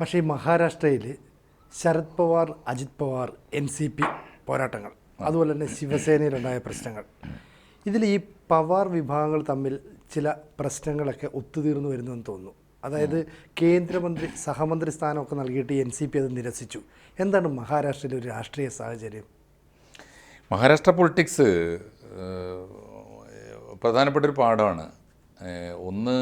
പക്ഷേ മഹാരാഷ്ട്രയിൽ Sharad Pawar Ajit Pawar N C P പോരാട്ടങ്ങൾ അതുപോലെ തന്നെ ശിവസേനയിലുണ്ടായ പ്രശ്നങ്ങൾ. ഇതിൽ ഈ പവാർ വിഭാഗങ്ങൾ തമ്മിൽ ചില പ്രശ്നങ്ങളൊക്കെ ഒത്തുതീർന്നു വരുന്നെന്ന് തോന്നുന്നു. അതായത് കേന്ദ്രമന്ത്രി സഹമന്ത്രി സ്ഥാനമൊക്കെ നൽകിയിട്ട് എൻ സി പി അത് നിരസിച്ചു. എന്താണ് മഹാരാഷ്ട്രയിലെ ഒരു രാഷ്ട്രീയ സാഹചര്യം? മഹാരാഷ്ട്ര പൊളിറ്റിക്സ് പ്രധാനപ്പെട്ട ഒരു പാഠമാണ്. ഒന്ന്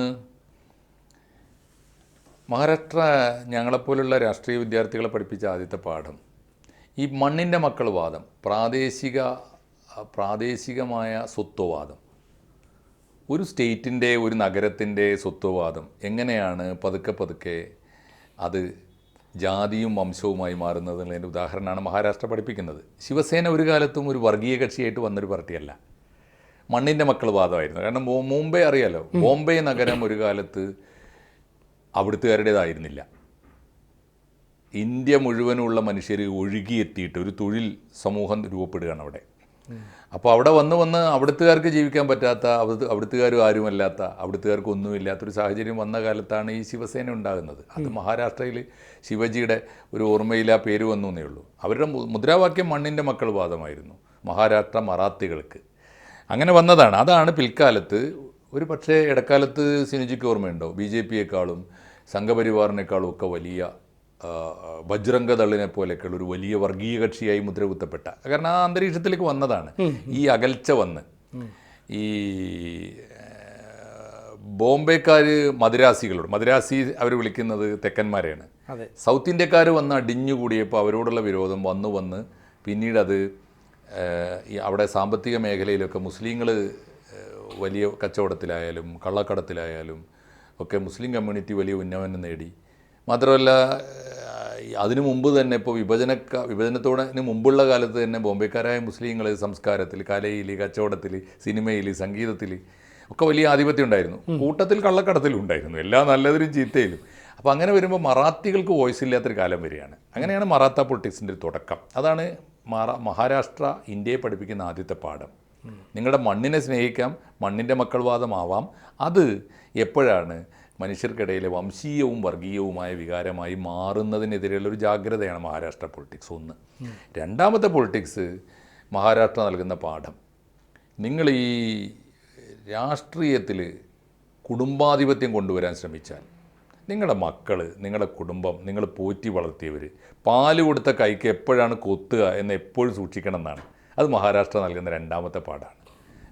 മഹാരാഷ്ട്ര ഞങ്ങളെപ്പോലുള്ള രാഷ്ട്രീയ വിദ്യാർത്ഥികളെ പഠിപ്പിച്ച ആദ്യത്തെ പാഠം ഈ മണ്ണിന്റെ മക്കൾ വാദം പ്രാദേശിക പ്രാദേശികമായ സ്വത്വവാദം ഒരു സ്റ്റേറ്റിന്റെ ഒരു നഗരത്തിന്റെ സ്വത്വവാദം എങ്ങനെയാണ് പതുക്കെ പതുക്കെ അത് ജാതിയും വംശവുമായി മാറുന്നത് എന്നതിന്റെ ഉദാഹരണമാണ് മഹാരാഷ്ട്ര പഠിപ്പിക്കുന്നത്. ശിവസേന ഒരു കാലത്തും ഒരു വർഗീയ കക്ഷിയായിട്ട് വന്നൊരു പാർട്ടിയല്ല. മണ്ണിന്റെ മക്കൾ വാദമായിരുന്നു കാരണം മുംബൈ അറിയാലോ? ബോംബെ നഗരം ഒരു കാലത്ത് അവിടുത്തുകാരുടേതായിരുന്നില്ല. ഇന്ത്യ മുഴുവനുള്ള മനുഷ്യർ ഒഴുകിയെത്തിയിട്ട് ഒരു തൊഴിൽ സമൂഹം രൂപപ്പെടുകയാണ് അവിടെ അപ്പോൾ അവിടെ വന്ന് വന്ന് അവിടുത്തുകാർക്ക് ജീവിക്കാൻ പറ്റാത്ത അവിടുത്തെ അവിടുത്തുകാരും ആരുമല്ലാത്ത അവിടുത്തുകാർക്ക് ഒന്നുമില്ലാത്തൊരു സാഹചര്യം വന്ന കാലത്താണ് ഈ ശിവസേന ഉണ്ടാകുന്നത്. അത് മഹാരാഷ്ട്രയിൽ ശിവജിയുടെ ഒരു ഓർമ്മയിൽ ആ പേര് വന്നു എന്നേ ഉള്ളൂ. അവരുടെ മുദ്രാവാക്യം മണ്ണിന്റെ മക്കൾ വാദമായിരുന്നു. മഹാരാഷ്ട്ര മറാത്തികൾക്ക്. അങ്ങനെ വന്നതാണ്. അതാണ് പിൽക്കാലത്ത് ഒരു പക്ഷേ ഇടക്കാലത്ത് സിനുജിക്ക് ഓർമ്മയുണ്ടോ? ബി ജെ പിയെക്കാളും സംഘപരിവാറിനേക്കാളും ഒക്കെ വലിയ ബജ്രംഗദളിനെ പോലെയൊക്കെയുള്ള ഒരു വലിയ വർഗീയ കക്ഷിയായി മുദ്രകുത്തപ്പെട്ട കാരണം ആ അന്തരീക്ഷത്തിലേക്ക് വന്നതാണ്. ഈ അകൽച്ച വന്ന്. ഈ ബോംബെക്കാർ മദ്രാസികളോട് മദ്രാസി അവർ വിളിക്കുന്നത് തെക്കന്മാരെയാണ്. സൗത്ത് ഇന്ത്യക്കാർ വന്ന് അടിഞ്ഞുകൂടിയപ്പോൾ അവരോടുള്ള വിരോധം വന്നു വന്ന് പിന്നീട് അത് ഈ അവിടെ സാമ്പത്തിക മേഖലയിലൊക്കെ മുസ്ലിങ്ങൾ വലിയ കച്ചവടത്തിലായാലും കള്ളക്കടത്തിലായാലും ഒക്കെ മുസ്ലിം കമ്മ്യൂണിറ്റി വലിയ ഉന്നമനം നേടി. മാത്രമല്ല അതിനു മുമ്പ് തന്നെ ഇപ്പോൾ വിഭജനക്ക വിഭജനത്തോടന് മുമ്പുള്ള കാലത്ത് തന്നെ ബോംബെക്കാരായ മുസ്ലിങ്ങൾ സംസ്കാരത്തിൽ കലയിൽ കച്ചവടത്തിൽ സിനിമയിൽ സംഗീതത്തിൽ ഒക്കെ വലിയ ആധിപത്യം ഉണ്ടായിരുന്നു. കൂട്ടത്തിൽ കള്ളക്കടത്തിലും ഉണ്ടായിരുന്നു. എല്ലാ നല്ലതിലും ചീത്തയിലും. അപ്പോൾ അങ്ങനെ വരുമ്പോൾ മറാത്തികൾക്ക് വോയിസ് ഇല്ലാത്തൊരു കാലം വരികയാണ്. അങ്ങനെയാണ് മറാത്ത പൊളിറ്റിക്സിന്റെ തുടക്കം. അതാണ് മറ മഹാരാഷ്ട്ര ഇന്ത്യയെ പഠിപ്പിക്കുന്ന ആദ്യത്തെ പാഠം. നിങ്ങളുടെ മണ്ണിനെ സ്നേഹിക്കാം മണ്ണിന്റെ മക്കൾവാദമാവാം അത് എപ്പോഴാണ് മനുഷ്യർക്കിടയിലെ വംശീയവും വർഗീയവുമായ വികാരമായി മാറുന്നതിനെതിരെയുള്ള ഒരു ജാഗ്രതയാണ് മഹാരാഷ്ട്ര പൊളിറ്റിക്സ് ഒന്ന്. രണ്ടാമത്തെ പൊളിറ്റിക്സ് മഹാരാഷ്ട്ര നൽകുന്ന പാഠം. നിങ്ങൾ ഈ രാഷ്ട്രീയത്തിൽ കുടുംബാധിപത്യം കൊണ്ടുവരാൻ ശ്രമിച്ചാൽ നിങ്ങളുടെ മക്കൾ നിങ്ങളുടെ കുടുംബം നിങ്ങൾ പോറ്റി വളർത്തിയവർ പാൽ കൊടുത്ത കൈക്ക് എപ്പോഴാണ് കൊത്തുക എന്ന് എപ്പോഴും സൂക്ഷിക്കണം എന്നാണ്. അത് മഹാരാഷ്ട്ര നൽകുന്ന രണ്ടാമത്തെ പാഠാണ്.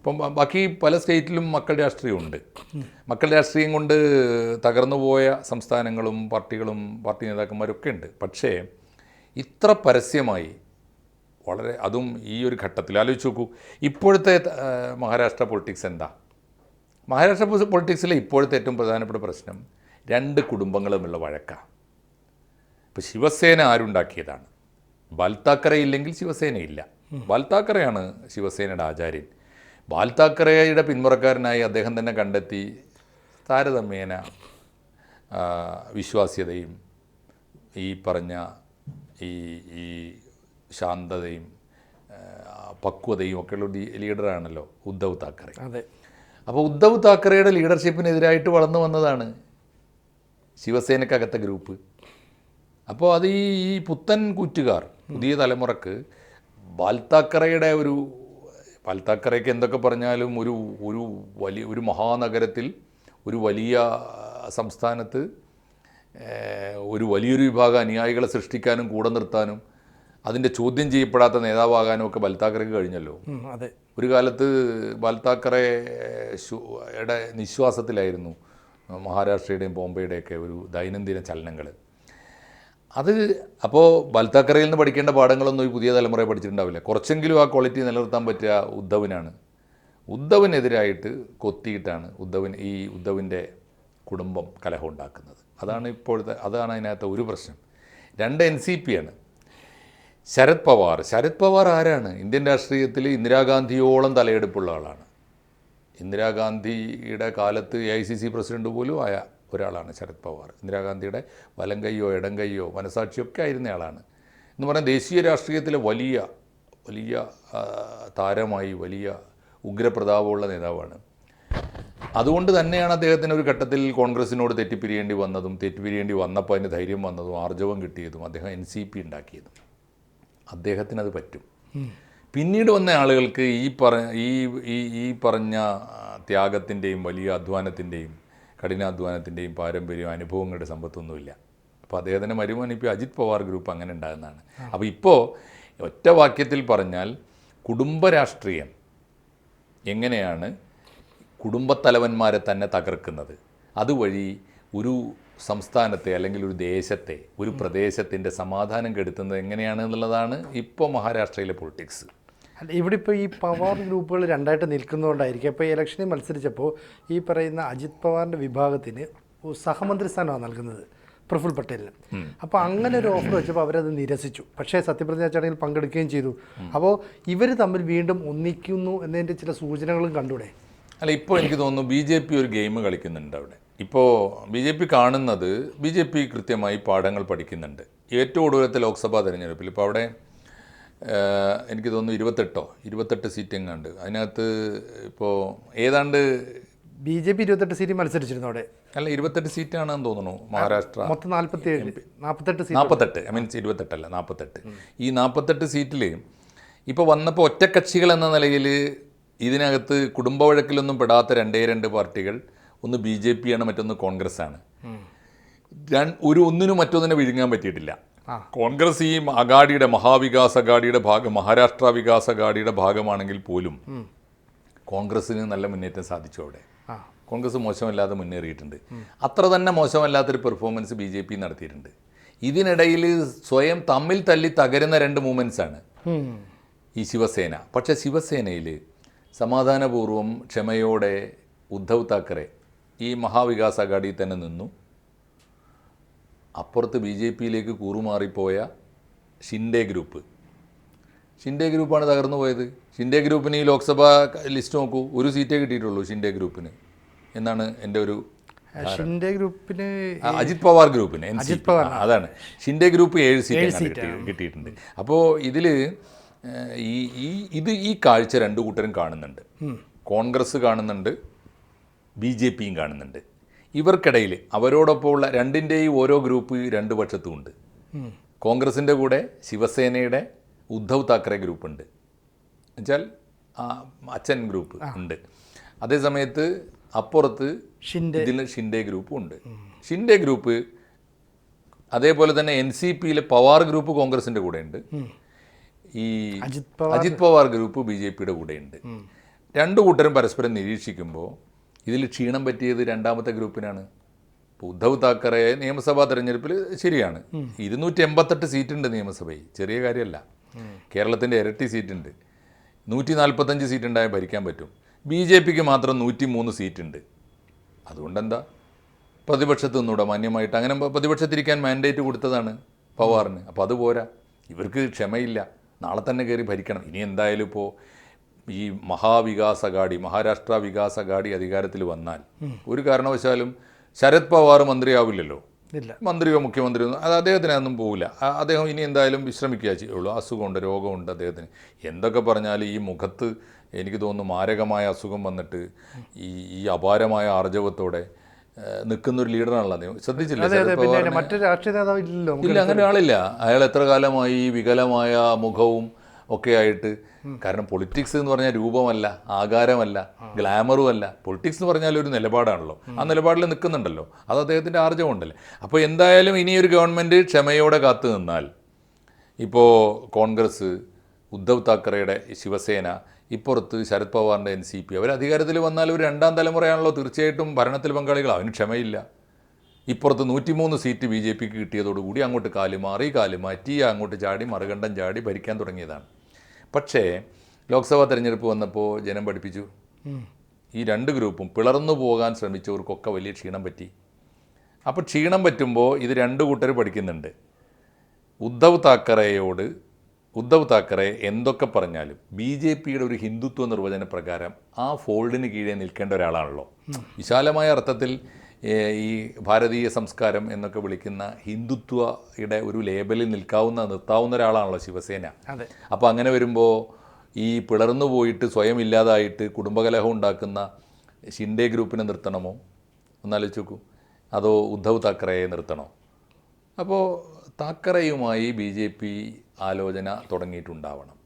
ഇപ്പം ബാക്കി പല സ്റ്റേറ്റിലും മക്കൾ രാഷ്ട്രീയമുണ്ട്. മക്കൾ രാഷ്ട്രീയം കൊണ്ട് തകർന്നു പോയ സംസ്ഥാനങ്ങളും പാർട്ടികളും പാർട്ടി നേതാക്കന്മാരൊക്കെ ഉണ്ട്. പക്ഷേ ഇത്ര പരസ്യമായി വളരെ അതും ഈ ഒരു ഘട്ടത്തിൽ ആലോചിച്ച് നോക്കൂ. ഇപ്പോഴത്തെ മഹാരാഷ്ട്ര പൊളിറ്റിക്സ് എന്താ? മഹാരാഷ്ട്ര പൊളിറ്റിക്സിലെ ഇപ്പോഴത്തെ ഏറ്റവും പ്രധാനപ്പെട്ട പ്രശ്നം രണ്ട് കുടുംബങ്ങളുമുള്ള വഴക്കാണ് ഇപ്പോൾ ശിവസേന ആരുണ്ടാക്കിയതാണ്? ബാൽത്താക്കറെ ഇല്ലെങ്കിൽ ശിവസേനയില്ല. താക്കറയാണ് ശിവസേനയുടെ ആചാര്യൻ. ബാൽത്താക്കറയുടെ പിന്മുറക്കാരനായി അദ്ദേഹം തന്നെ കണ്ടെത്തി താരതമ്യേന വിശ്വാസ്യതയും ഈ പറഞ്ഞ ഈ ഈ ശാന്തതയും പക്വതയും ഒക്കെയുള്ള ലീഡറാണല്ലോ ഉദ്ധവ് താക്കറെ. അതെ. അപ്പോൾ ഉദ്ധവ് താക്കറെയുടെ ലീഡർഷിപ്പിനെതിരായിട്ട് വളർന്നു വന്നതാണ് ശിവസേനക്കകത്തെ ഗ്രൂപ്പ്. അപ്പോൾ അത് ഈ പുത്തൻ കൂറ്റുകാർ പുതിയ തലമുറയ്ക്ക് ബാൽ താക്കറയുടെ ഒരു ബാൽത്താക്കറയ്ക്ക് എന്തൊക്കെ പറഞ്ഞാലും ഒരു ഒരു വലിയ ഒരു മഹാനഗരത്തിൽ ഒരു വലിയ സംസ്ഥാനത്ത് ഒരു വലിയൊരു വിഭാഗം അനുയായികളെ സൃഷ്ടിക്കാനും കൂടെ നിർത്താനും അതിന്റെ ചോദ്യം ചെയ്യപ്പെടാത്ത നേതാവാകാനും ഒക്കെ ബൽത്താക്കറയ്ക്ക് കഴിഞ്ഞല്ലോ. അതെ. ഒരു കാലത്ത് ബാൽത്താക്കറയുടെ നിശ്വാസത്തിലായിരുന്നു മഹാരാഷ്ട്രയുടെയും ബോംബെയുടെയൊക്കെ ഒരു ദൈനംദിന ചലനങ്ങൾ അത് അപ്പോൾ ബൽത്താക്കറയിൽ നിന്ന് പഠിക്കേണ്ട പാഠങ്ങളൊന്നും ഈ പുതിയ തലമുറയെ പഠിച്ചിട്ടുണ്ടാവില്ല. കുറച്ചെങ്കിലും ആ ക്വാളിറ്റി നിലനിർത്താൻ പറ്റിയ ഉദ്ധവനാണ്. ഉദ്ധവനെതിരായിട്ട് കൊത്തിയിട്ടാണ് ഉദ്ധവൻ ഈ ഉദ്ധവിന്റെ കുടുംബം കലഹം ഉണ്ടാക്കുന്നത്. അതാണ് ഇപ്പോഴത്തെ അതാണ് അതിനകത്ത് ഒരു പ്രശ്നം. രണ്ട് എൻ സി പി ആണ്. ശരത് പവാർ. ശരത് പവാർ ആരാണ്? ഇന്ത്യൻ രാഷ്ട്രീയത്തിൽ ഇന്ദിരാഗാന്ധിയോളം തലയെടുപ്പുള്ള ആളാണ്. ഇന്ദിരാഗാന്ധിയുടെ കാലത്ത് A I C C president പോലും ആയ ഒരാളാണ് ശരത് പവാർ. ഇന്ദിരാഗാന്ധിയുടെ വലം കൈയോ ഇടം കൈയോ മനസാക്ഷിയൊക്കെ ആയിരുന്ന ആളാണ്. എന്ന് പറഞ്ഞാൽ ദേശീയ രാഷ്ട്രീയത്തിലെ വലിയ വലിയ താരമായി വലിയ ഉഗ്രപ്രതാപമുള്ള നേതാവാണ്. അതുകൊണ്ട് തന്നെയാണ് അദ്ദേഹത്തിന് ഒരു ഘട്ടത്തിൽ കോൺഗ്രസിനോട് തെറ്റിപ്പിരിയേണ്ടി വന്നതും തെറ്റിപ്പിരിയേണ്ടി വന്നപ്പോൾ അതിന് ധൈര്യം വന്നതും ആർജവം കിട്ടിയതും അദ്ദേഹം എൻ സി പി ഉണ്ടാക്കിയതും. അദ്ദേഹത്തിനത് പറ്റും. പിന്നീട് വന്ന ആളുകൾക്ക് ഈ പറ ഈ ഈ ഈ പറഞ്ഞ ത്യാഗത്തിന്റെയും വലിയ അധ്വാനത്തിന്റെയും കഠിനാധ്വാനത്തിന്റെയും പാരമ്പര്യവും അനുഭവങ്ങളുടെ സമ്പത്തൊന്നുമില്ല. അപ്പോൾ അദ്ദേഹത്തിന്റെ മരുമോൻ ഇപ്പോൾ അജിത് പവാർ ഗ്രൂപ്പ് അങ്ങനെ ഉണ്ടാകുന്നതാണ്. അപ്പോൾ ഇപ്പോൾ ഒറ്റ വാക്യത്തിൽ പറഞ്ഞാൽ കുടുംബരാഷ്ട്രീയം എങ്ങനെയാണ് കുടുംബത്തലവന്മാരെ തന്നെ തകർക്കുന്നത്? അതുവഴി ഒരു സംസ്ഥാനത്തെ അല്ലെങ്കിൽ ഒരു ദേശത്തെ ഒരു പ്രദേശത്തിന്റെ സമാധാനം കെടുത്തുന്നത് എങ്ങനെയാണ് എന്നുള്ളതാണ് ഇപ്പോൾ മഹാരാഷ്ട്രയിലെ പൊളിറ്റിക്സ്. അല്ല ഇവിടെ ഇപ്പോൾ ഈ പവാർ ഗ്രൂപ്പുകൾ രണ്ടായിട്ട് നിൽക്കുന്നതുകൊണ്ടായിരിക്കും ഇപ്പോൾ ഈ ഇലക്ഷനിൽ മത്സരിച്ചപ്പോൾ ഈ പറയുന്ന അജിത് പവാറിന്റെ വിഭാഗത്തിന് സഹമന്ത്രി സ്ഥാനമാണ് നൽകുന്നത് പ്രഫുൽ പട്ടേലിന്. അപ്പോൾ അങ്ങനെ ഒരു ഓഫർ വെച്ചപ്പോൾ അവരത് നിരസിച്ചു. പക്ഷേ സത്യപ്രതിജ്ഞ ചടങ്ങിൽ പങ്കെടുക്കുകയും ചെയ്തു. അപ്പോൾ ഇവർ തമ്മിൽ വീണ്ടും ഒന്നിക്കുന്നു എന്നതിന്റെ ചില സൂചനകളും കണ്ടൂടെ? അല്ല ഇപ്പോൾ എനിക്ക് തോന്നുന്നു ബി ജെ പി ഒരു ഗെയിം കളിക്കുന്നുണ്ട് അവിടെ. ഇപ്പോൾ ബി ജെ പി കാണുന്നത് ബി ജെ പി കൃത്യമായി പാഠങ്ങൾ പഠിക്കുന്നുണ്ട്. ഏറ്റവും ഒടുവിലത്തെ ലോക്സഭാ തെരഞ്ഞെടുപ്പിൽ. ഇപ്പോൾ അവിടെ എനിക്ക് തോന്നുന്നു ഇരുപത്തെട്ടോ? ഇരുപത്തെട്ട് സീറ്റ് എങ്ങാണ്ട് അതിനകത്ത് ഇപ്പോൾ ഏതാണ്ട് ബി ജെ പി ഇരുപത്തെട്ട് സീറ്റ് മത്സരിച്ചിരുന്നു അവിടെ. അല്ല ഇരുപത്തെട്ട് സീറ്റാണെന്ന് തോന്നുന്നു മഹാരാഷ്ട്ര. മൊത്തം നാൽപ്പത്തി നാൽപ്പത്തെട്ട് സീറ്റ്. നാൽപ്പത്തെട്ട് ഐ മീൻസ് ഇരുപത്തെട്ടല്ല നാൽപ്പത്തെട്ട് ഈ നാൽപ്പത്തെട്ട് സീറ്റിൽ ഇപ്പോൾ വന്നപ്പോൾ ഒറ്റക്കക്ഷികൾ എന്ന നിലയിൽ ഇതിനകത്ത് കുടുംബ വഴക്കിലൊന്നും പെടാത്ത രണ്ടേ രണ്ട് പാർട്ടികൾ. ഒന്ന് ബി ജെ പി ആണ് മറ്റൊന്ന് കോൺഗ്രസ് ആണ്. ഒരു ഒന്നിനും മറ്റൊന്നിനെ വിഴുങ്ങാൻ പറ്റിയിട്ടില്ല. കോൺഗ്രസ് ഈ അഗാഡിയുടെ മഹാവികാസ് അഗാഡിയുടെ ഭാഗം മഹാരാഷ്ട്ര വികാസ് അഗാഡിയുടെ ഭാഗമാണെങ്കിൽ പോലും കോൺഗ്രസ്സിന് നല്ല മുന്നേറ്റം സാധിച്ചു അവിടെ. കോൺഗ്രസ് മോശമല്ലാതെ മുന്നേറിയിട്ടുണ്ട്. അത്ര തന്നെ മോശമല്ലാത്തൊരു പെർഫോമൻസ് ബി ജെ പി നടത്തിയിട്ടുണ്ട്. ഇതിനിടയിൽ സ്വയം തമ്മിൽ തല്ലി തകരുന്ന രണ്ട് മൂവ്മെന്റ്സ് ആണ് ഈ ശിവസേന. പക്ഷെ ശിവസേനയിൽ സമാധാനപൂർവം ക്ഷമയോടെ ഉദ്ധവ് താക്കറെ ഈ മഹാവികാസ് അഗാഡിയിൽ തന്നെ നിന്നു. അപ്പുറത്ത് ബി ജെ പിയിലേക്ക് കൂറുമാറിപ്പോയ ഷിൻഡെ ഗ്രൂപ്പ്. ഷിൻഡെ ഗ്രൂപ്പാണ് തകർന്നു പോയത്. ഷിൻഡെ ഗ്രൂപ്പിന് ഈ ലോക്സഭാ ലിസ്റ്റ് നോക്കൂ. ഒരു സീറ്റേ കിട്ടിയിട്ടുള്ളൂ ഷിൻഡെ ഗ്രൂപ്പിന്. എന്നാണ് എന്റെ ഒരു ഷിൻഡെ ഗ്രൂപ്പിന് അജിത് പവാർ ഗ്രൂപ്പിന് അജിത് പവാർ അതാണ്. ഷിൻഡെ ഗ്രൂപ്പ് ഏഴ് സീറ്റ് കിട്ടിയിട്ടുണ്ട്. അപ്പോൾ ഇതിൽ ഈ ഈ ഇത് ഈ കാഴ്ച രണ്ടു കൂട്ടരും കാണുന്നുണ്ട്. കോൺഗ്രസ് കാണുന്നുണ്ട് ബി ജെ പിയും കാണുന്നുണ്ട്. ഇവർക്കിടയിൽ അവരോടൊപ്പമുള്ള രണ്ടിന്റെയും ഓരോ ഗ്രൂപ്പ് രണ്ട് പക്ഷത്തും ഉണ്ട് കോൺഗ്രസിന്റെ കൂടെ ശിവസേനയുടെ ഉദ്ധവ് താക്കറെ ഗ്രൂപ്പ് ഉണ്ട് എന്നുവെച്ചാൽ അച്ഛൻ ഗ്രൂപ്പ് ഉണ്ട്. അതേ സമയത്ത് അപ്പുറത്ത് ഇതിൽ ഷിൻഡെ ഗ്രൂപ്പും ഉണ്ട്. ഷിൻഡെ ഗ്രൂപ്പ് അതേപോലെ തന്നെ എൻ സി പിയിലെ പവാർ ഗ്രൂപ്പ് കോൺഗ്രസിന്റെ കൂടെയുണ്ട് ഈ Ajit Pawar. Group B J പിയുടെ കൂടെയുണ്ട് രണ്ടു കൂട്ടരും പരസ്പരം നിരീക്ഷിക്കുമ്പോൾ ഇതിൽ ക്ഷീണം പറ്റിയത് രണ്ടാമത്തെ ഗ്രൂപ്പിനാണ്. ഉദ്ധവ് താക്കറെ നിയമസഭാ തെരഞ്ഞെടുപ്പിൽ ശരിയാണ്. ഇരുന്നൂറ്റി എൺപത്തെട്ട് സീറ്റുണ്ട് നിയമസഭയിൽ. ചെറിയ കാര്യമല്ല. കേരളത്തിന്റെ ഇരട്ടി സീറ്റുണ്ട്. നൂറ്റി നാൽപ്പത്തഞ്ച് സീറ്റ് ഉണ്ടായാൽ ഭരിക്കാൻ പറ്റും. ബി ജെ പിക്ക് മാത്രം നൂറ്റി മൂന്ന് സീറ്റുണ്ട്. അതുകൊണ്ടെന്താ? പ്രതിപക്ഷത്ത് നിന്നൂടെ മാന്യമായിട്ട്. അങ്ങനെ പ്രതിപക്ഷത്തിരിക്കാൻ മാൻഡേറ്റ് കൊടുത്തതാണ് പവാറിന്. അപ്പോൾ അത് പോരാ. ഇവർക്ക് ക്ഷമയില്ല. നാളെ തന്നെ കയറി ഭരിക്കണം. ഇനി എന്തായാലും ഇപ്പോൾ ഈ മഹാവികാസ ഗാഡി മഹാരാഷ്ട്ര വികാസ ഗാഡി അധികാരത്തിൽ വന്നാൽ ഒരു കാരണവശാലും ശരത് പവാർ മന്ത്രിയാവില്ലല്ലോ. ഇല്ല. മന്ത്രിയോ മുഖ്യമന്ത്രിയോ അത് അദ്ദേഹത്തിന് അതൊന്നും പോവില്ല അദ്ദേഹം ഇനി എന്തായാലും വിശ്രമിക്കുക ചെയ്യുള്ളൂ. അസുഖമുണ്ട് രോഗമുണ്ട് അദ്ദേഹത്തിന്. എന്തൊക്കെ പറഞ്ഞാൽ ഈ മുഖത്ത് എനിക്ക് തോന്നുന്നു മാരകമായ അസുഖം വന്നിട്ട് ഈ ഈ അപാരമായ ആർജവത്തോടെ നിൽക്കുന്ന ഒരു ലീഡറാണല്ലോ അദ്ദേഹം. ശ്രദ്ധിച്ചില്ല? പവാറിനെ? രാഷ്ട്രീയ നേതാവ് ഇല്ല അങ്ങനെ ആളില്ല. അയാൾ എത്ര കാലമായി ഈ വികലമായ മുഖവും ഒക്കെ ആയിട്ട് കാരണം പൊളിറ്റിക്സ് എന്ന് പറഞ്ഞാൽ രൂപമല്ല ആകാരമല്ല ഗ്ലാമറും അല്ല പൊളിറ്റിക്സ് എന്ന് പറഞ്ഞാൽ ഒരു നിലപാടാണല്ലോ. ആ നിലപാടിൽ നിൽക്കുന്നുണ്ടല്ലോ. അത് അദ്ദേഹത്തിന്റെ ആർജവമുണ്ടല്ലേ. അപ്പോൾ എന്തായാലും ഇനി ഒരു ഗവൺമെന്റ് ക്ഷമയോടെ കാത്തു നിന്നാൽ ഇപ്പോൾ കോൺഗ്രസ് ഉദ്ധവ് താക്കറെയുടെ ശിവസേന ഇപ്പുറത്ത് ശരത് പവാറിന്റെ എൻ സി പി അവർ അധികാരത്തിൽ വന്നാൽ ഒരു രണ്ടാം തലമുറയാണല്ലോ തീർച്ചയായിട്ടും ഭരണത്തിൽ പങ്കാളികൾ. അവന് ക്ഷമയില്ല. ഇപ്പുറത്ത് നൂറ്റിമൂന്ന് സീറ്റ് ബി ജെ പിക്ക് കിട്ടിയതോടുകൂടി അങ്ങോട്ട് കാലുമാറി കാലുമാറ്റി അങ്ങോട്ട് ചാടി മറുകണ്ഠം ചാടി ഭരിക്കാൻ തുടങ്ങിയതാണ്. പക്ഷേ ലോക്സഭാ തെരഞ്ഞെടുപ്പ് വന്നപ്പോൾ ജനം പഠിപ്പിച്ചു. ഈ രണ്ട് ഗ്രൂപ്പും പിളർന്നു പോകാൻ ശ്രമിച്ചവർക്കൊക്കെ വലിയ ക്ഷീണം പറ്റി. അപ്പോൾ ക്ഷീണം പറ്റുമ്പോൾ ഇത് രണ്ട് കൂട്ടർ പഠിക്കുന്നുണ്ട്. ഉദ്ധവ് താക്കറെയോട് ഉദ്ധവ് താക്കറെ എന്തൊക്കെ പറഞ്ഞാലും ബി ജെ പിയുടെ ഒരു ഹിന്ദുത്വ നിർവചന പ്രകാരം ആ ഫോൾഡിന് കീഴേ നിൽക്കേണ്ട ഒരാളാണല്ലോ. വിശാലമായ അർത്ഥത്തിൽ ഈ ഭാരതീയ സംസ്കാരം എന്നൊക്കെ വിളിക്കുന്ന ഹിന്ദുത്വയുടെ ഒരു ലേബലിൽ നിൽക്കാവുന്ന നിർത്താവുന്ന ഒരാളാണല്ലോ ശിവസേന. അപ്പോൾ അങ്ങനെ വരുമ്പോൾ ഈ പിളർന്നു പോയിട്ട് സ്വയം ഇല്ലാതായിട്ട് കുടുംബകലഹം ഉണ്ടാക്കുന്ന ഷിൻഡെ ഗ്രൂപ്പിനെ നിർത്തണമോ? ഒന്നാലോചിച്ച് നോക്കൂ. അതോ ഉദ്ധവ് താക്കറയെ നിർത്തണോ? അപ്പോൾ താക്കറയുമായി ബി ജെ പി ആലോചന തുടങ്ങിയിട്ടുണ്ടാവണം.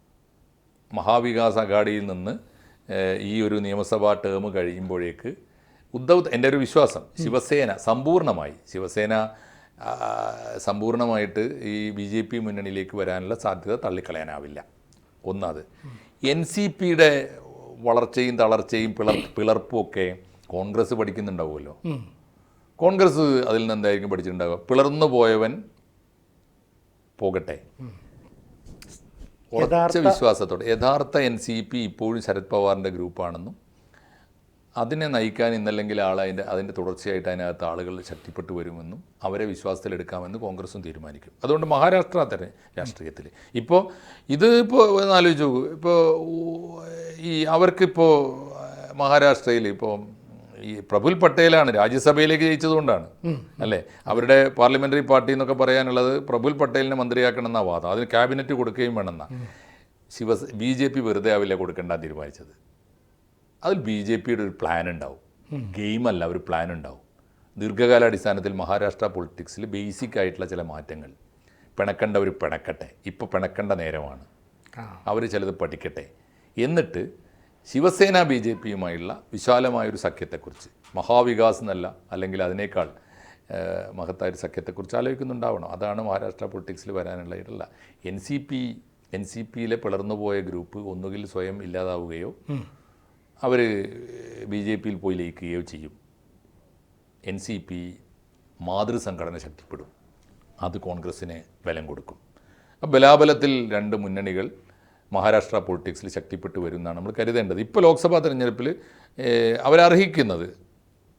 മഹാവികാസ് അഘാഡിയിൽ നിന്ന് ഈ ഒരു നിയമസഭാ ടേം കഴിയുമ്പോഴേക്ക് ഉദ്ധവ് എന്റെ ഒരു വിശ്വാസം. ശിവസേന സമ്പൂർണമായി ശിവസേന സമ്പൂർണമായിട്ട് സമ്പൂർണമായിട്ട് ഈ ബി ജെ പി മുന്നണിയിലേക്ക് വരാനുള്ള സാധ്യത തള്ളിക്കളയാനാവില്ല. ഒന്നത് എൻ സി പിയുടെ വളർച്ചയും തളർച്ചയും പിളർ പിളർപ്പും ഒക്കെ കോൺഗ്രസ് പഠിക്കുന്നുണ്ടാവുമല്ലോ. കോൺഗ്രസ് അതിൽ നിന്ന് എന്തായിരിക്കും പഠിച്ചിട്ടുണ്ടാവുക? പിളർന്നു പോയവൻ പോകട്ടെ. ഉറച്ച വിശ്വാസത്തോടെ. യഥാർത്ഥ എൻ സി പി ഇപ്പോഴും ശരത് പവാറിന്റെ ഗ്രൂപ്പാണെന്നും അതിനെ നയിക്കാൻ ഇന്നല്ലെങ്കിൽ ആൾ അതിന്റെ അതിന്റെ തുടർച്ചയായിട്ട് അതിനകത്ത് ആളുകൾ ശക്തിപ്പെട്ടു വരുമെന്നും അവരെ വിശ്വാസത്തിലെടുക്കാമെന്ന് കോൺഗ്രസും തീരുമാനിക്കും. അതുകൊണ്ട് മഹാരാഷ്ട്ര തന്നെ രാഷ്ട്രീയത്തിൽ ഇപ്പോൾ ഇത് ഇപ്പോൾ ആലോചിച്ച് നോക്കൂ. ഇപ്പോൾ ഈ അവർക്കിപ്പോൾ മഹാരാഷ്ട്രയിൽ ഇപ്പോൾ ഈ പ്രഫുൽ പട്ടേലാണ് രാജ്യസഭയിലേക്ക് ജയിച്ചതുകൊണ്ടാണ്. അല്ലേ? അവരുടെ പാർലമെന്ററി പാർട്ടി എന്നൊക്കെ പറയാനുള്ളത് പ്രഫുൽ പട്ടേലിനെ മന്ത്രിയാക്കണമെന്നാണ് എന്നാ വാദം. അതിന് ക്യാബിനറ്റ് കൊടുക്കുകയും വേണമെന്നാണ് ശിവ ബി ജെ പി വെറുതെ ആവില്ല കൊടുക്കേണ്ട തീരുമാനിച്ചത്. അതിൽ ബി ജെ പിയുടെ ഒരു പ്ലാൻ ഉണ്ടാവും. ഗെയിമല്ല ഒരു പ്ലാൻ ഉണ്ടാവും. ദീർഘകാലാടിസ്ഥാനത്തിൽ മഹാരാഷ്ട്ര പൊളിറ്റിക്സിൽ ബേസിക് ആയിട്ടുള്ള ചില മാറ്റങ്ങൾ. പിണക്കണ്ട ഒരു പിണക്കട്ടെ. ഇപ്പോൾ പിണക്കണ്ട നേരമാണ്. അവർ ചിലത് പഠിക്കട്ടെ. എന്നിട്ട് ശിവസേന ബി ജെ പിയുമായുള്ള വിശാലമായൊരു സഖ്യത്തെക്കുറിച്ച് മഹാവികാസ് എന്നല്ല അല്ലെങ്കിൽ അതിനേക്കാൾ മഹത്തായ ഒരു സഖ്യത്തെക്കുറിച്ച് ആലോചിക്കുന്നുണ്ടാവണം. അതാണ് മഹാരാഷ്ട്ര പൊളിറ്റിക്സിൽ വരാനുള്ള ഇടല്ല N C P N C പിയിലെ പിളർന്നുപോയ ഗ്രൂപ്പ് ഒന്നുകിൽ സ്വയം ഇല്ലാതാവുകയോ അവർ ബി ജെ പിയിൽ പോയി ലയിക്കുകയോ ചെയ്യും. എൻ സി പി മാതൃസംഘടന ശക്തിപ്പെടും. അത് കോൺഗ്രസ്സിന് ബലം കൊടുക്കും. ബലാബലത്തിൽ രണ്ട് മുന്നണികൾ മഹാരാഷ്ട്ര പൊളിറ്റിക്സിൽ ശക്തിപ്പെട്ടു വരും എന്നാണ് നമ്മൾ കരുതേണ്ടത്. ഇപ്പോൾ ലോക്സഭാ തെരഞ്ഞെടുപ്പിൽ അവരർഹിക്കുന്നത്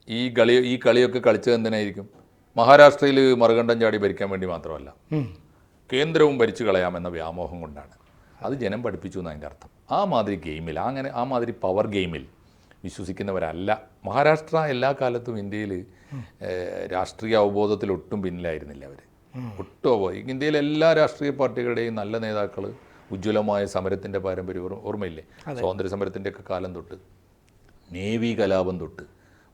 ഈ കളി ഈ കളിയൊക്കെ കളിച്ചത് എന്തിനായിരിക്കും? മഹാരാഷ്ട്രയിൽ മറുകണ്ഠം ചാടി ഭരിക്കാൻ വേണ്ടി മാത്രമല്ല. കേന്ദ്രവും ഭരിച്ചു കളയാമെന്ന വ്യാമോഹം കൊണ്ടാണ്. അത് ജനം പഠിപ്പിച്ചു എന്നതിന്റെ അർത്ഥം. ആ മാതിരി ഗെയിമിൽ അങ്ങനെ ആ മാതിരി പവർ ഗെയിമിൽ വിശ്വസിക്കുന്നവരല്ല. മഹാരാഷ്ട്ര എല്ലാ കാലത്തും ഇന്ത്യയിൽ രാഷ്ട്രീയ അവബോധത്തിൽ ഒട്ടും പിന്നിലായിരുന്നില്ല അവർ. ഒട്ടും അവബോധം ഇന്ത്യയിലെ എല്ലാ രാഷ്ട്രീയ പാർട്ടികളുടെയും നല്ല നേതാക്കൾ ഉജ്ജ്വലമായ സമരത്തിന്റെ പാരമ്പര്യം ഓർമ്മയില്ലേ? സ്വാതന്ത്ര്യ സമരത്തിന്റെയൊക്കെ കാലം തൊട്ട് നേവി കലാപം തൊട്ട്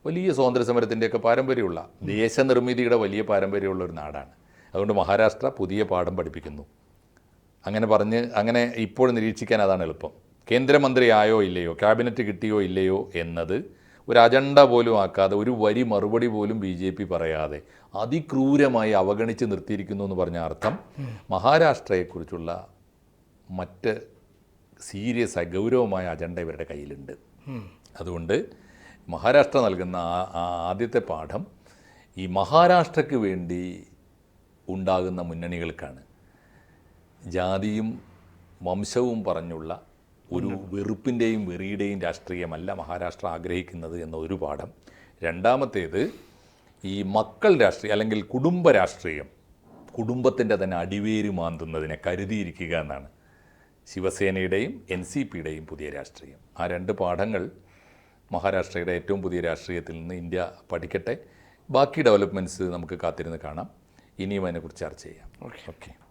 വലിയ സ്വാതന്ത്ര്യ സമരത്തിന്റെയൊക്കെ പാരമ്പര്യമുള്ള ദേശനിർമ്മിതിയുടെ വലിയ പാരമ്പര്യമുള്ള ഒരു നാടാണ്. അതുകൊണ്ട് മഹാരാഷ്ട്ര പുതിയ പാഠം പഠിപ്പിക്കുന്നു. അങ്ങനെ പറഞ്ഞ് അങ്ങനെ ഇപ്പോൾ നിരീക്ഷിക്കാൻ അതാണ് എളുപ്പം. കേന്ദ്രമന്ത്രിയായോ ഇല്ലയോ ക്യാബിനറ്റ് കിട്ടിയോ ഇല്ലയോ എന്നത് ഒരു അജണ്ട പോലും ആക്കാതെ ഒരു വരി മറുപടി പോലും ബി ജെ പി പറയാതെ അതിക്രൂരമായി അവഗണിച്ച് നിർത്തിയിരിക്കുന്നു എന്ന് പറഞ്ഞ അർത്ഥം മഹാരാഷ്ട്രയെക്കുറിച്ചുള്ള മറ്റ് സീരിയസ് ഗൗരവമായ അജണ്ട ഇവരുടെ കയ്യിലുണ്ട്. അതുകൊണ്ട് മഹാരാഷ്ട്ര നൽകുന്ന ആദ്യത്തെ പാഠം ഈ മഹാരാഷ്ട്രയ്ക്ക് വേണ്ടി ഉണ്ടാകുന്ന മുന്നണികൾക്കാണ്. ജാതിയും വംശവും പറഞ്ഞുള്ള ഒരു വെറുപ്പിന്റെയും വെറിയുടെയും രാഷ്ട്രീയമല്ല മഹാരാഷ്ട്ര ആഗ്രഹിക്കുന്നത് എന്ന ഒരു പാഠം. രണ്ടാമത്തേത് ഈ മക്കൾ രാഷ്ട്രീയം അല്ലെങ്കിൽ കുടുംബ രാഷ്ട്രീയം കുടുംബത്തിന്റെ തന്നെ അടിവേര് മാന്തുന്നതിനെ കരുതിയിരിക്കുക എന്നാണ്. ശിവസേനയുടെയും എൻ സി പിയുടെയും പുതിയ രാഷ്ട്രീയം. ആ രണ്ട് പാഠങ്ങൾ മഹാരാഷ്ട്രയുടെ ഏറ്റവും പുതിയ രാഷ്ട്രീയത്തിൽ നിന്ന് ഇന്ത്യ പഠിക്കട്ടെ. ബാക്കി ഡെവലപ്മെന്റ്സ് നമുക്ക് കാത്തിരുന്ന് കാണാം. ഇനിയും അതിനെക്കുറിച്ച് ചർച്ച ചെയ്യാം. ഓക്കെ.